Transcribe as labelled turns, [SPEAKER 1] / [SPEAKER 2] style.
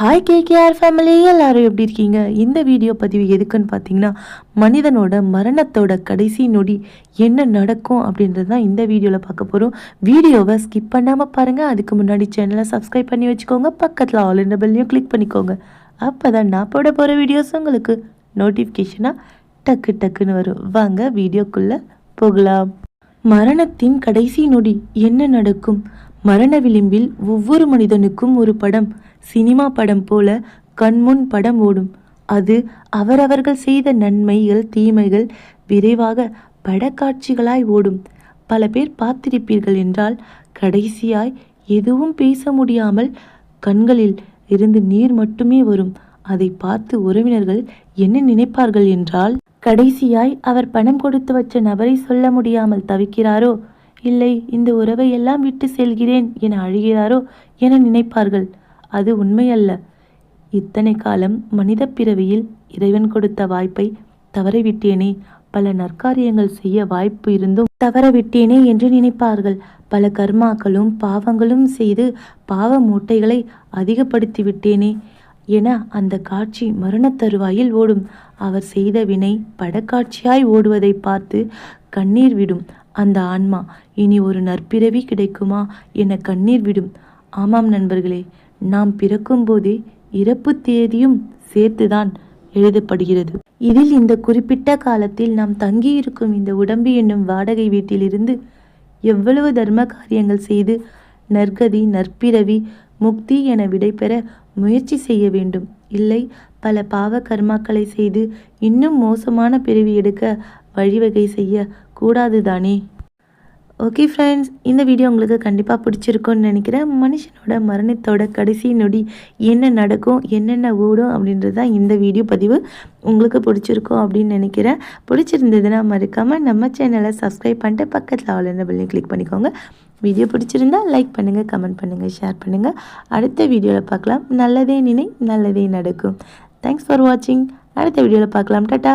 [SPEAKER 1] Hi KKR family எல்லாரும் எப்படி இருக்கீங்க? இந்த வீடியோ பதிவு எதுக்குன்னு பார்த்தீங்கன்னா மனிதனோட மரணத்தோட கடைசி நொடி என்ன நடக்கும் அப்படின்றது தான் இந்த வீடியோவில் பார்க்க போகிறோம் வீடியோவை ஸ்கிப் பண்ணாமல் பாருங்கள் அதுக்கு முன்னாடி சேனலை சப்ஸ்கிரைப் பண்ணி வச்சுக்கோங்க. பக்கத்தில் ஆல் இந்த பெல்லையும் கிளிக் பண்ணிக்கோங்க. அப்போ தான் நான் போட போகிற வீடியோஸ் உங்களுக்கு நோட்டிஃபிகேஷனாக டக்கு டக்குன்னு வரும். வாங்க வீடியோக்குள்ளே போகலாம். மரணத்தின் கடைசி நொடி என்ன நடக்கும்? மரண விளிம்பில் ஒவ்வொரு மனிதனுக்கும் ஒரு படம் சினிமா படம் போல கண்முன் படம் ஓடும். அது அவரவர்கள் செய்த நன்மைகள் தீமைகள் விரைவாக படக்காட்சிகளாய் ஓடும். பல பேர் பார்த்திருப்பீர்கள் என்றால் கடைசியாய் எதுவும் பேச முடியாமல் கண்களில் இருந்து நீர் மட்டுமே வரும். அதை பார்த்து உறவினர்கள் என்ன நினைப்பார்கள் என்றால் கடைசியாய் அவர் பணம் கொடுத்து வச்ச நபரை சொல்ல முடியாமல் தவிக்கிறாரோ? இல்லை இந்த உறவை எல்லாம் விட்டு செல்கிறேன் என அழுகிறாரோ என நினைப்பார்கள். அது உண்மையல்ல. இத்தனை காலம் மனித பிறவியில் இறைவன் கொடுத்த வாய்ப்பை தவறவிட்டேனே. பல நற்காரியங்கள் செய்ய வாய்ப்பு இருந்தும் தவறவிட்டேனே என்று நினைப்பார்கள். பல கர்மாக்களும் பாவங்களும் செய்து பாவ மூட்டைகளை அதிகப்படுத்தி விட்டேனே என அந்த காட்சி மரணத் தருவாயில் ஓடும். அவர் செய்த வினை படக்காட்சியாய் ஓடுவதை பார்த்து கண்ணீர் விடும். அந்த ஆன்மா இனி ஒரு நற்பிறவி கிடைக்குமா? என கண்ணீர் விடும். ஆமாம் நண்பர்களே நாம் பிறக்கும்போதே இறப்பு தேதியும் சேர்த்துதான் எழுதப்படுகிறது. இதில் இந்த குறிப்பிட்ட காலத்தில் நாம் தங்கியிருக்கும் இந்த உடம்பு என்னும் வாடகை வீட்டிலிருந்து எவ்வளவு தர்ம காரியங்கள் செய்து நற்கதி நற்பிறவி முக்தி என விடைபெற முயற்சி செய்ய வேண்டும். இல்லை பல பாவ கர்மாக்களை செய்து இன்னும் மோசமான பிரிவு எடுக்க வழிவகை செய்ய கூடாது தானே? ஓகே ஃப்ரெண்ட்ஸ் இந்த வீடியோ உங்களுக்கு கண்டிப்பாக பிடிச்சிருக்கும்னு நினைக்கிறேன். மனுஷனோட மரணத்தோட கடைசி நொடி என்ன நடக்கும் என்னென்ன ஓடும் அப்படின்றது தான் இந்த வீடியோ பதிவு. உங்களுக்கு பிடிச்சிருக்கும் அப்படின்னு நினைக்கிறேன். பிடிச்சிருந்ததுன்னா மறக்காமல் நம்ம சேனலை சப்ஸ்கிரைப் பண்ணிட்டு பக்கத்தில் ஆல் என்ன பில்லையும் கிளிக் பண்ணிக்கோங்க. வீடியோ பிடிச்சிருந்தா லைக் பண்ணுங்கள் கமெண்ட் பண்ணுங்கள் ஷேர் பண்ணுங்கள் அடுத்த வீடியோவில் பார்க்கலாம். நல்லதே நினை நல்லதே நடக்கும். தேங்க்ஸ் ஃபார் வாட்சிங் அடுத்த வீடியோவில் பார்க்கலாம். டாட்டா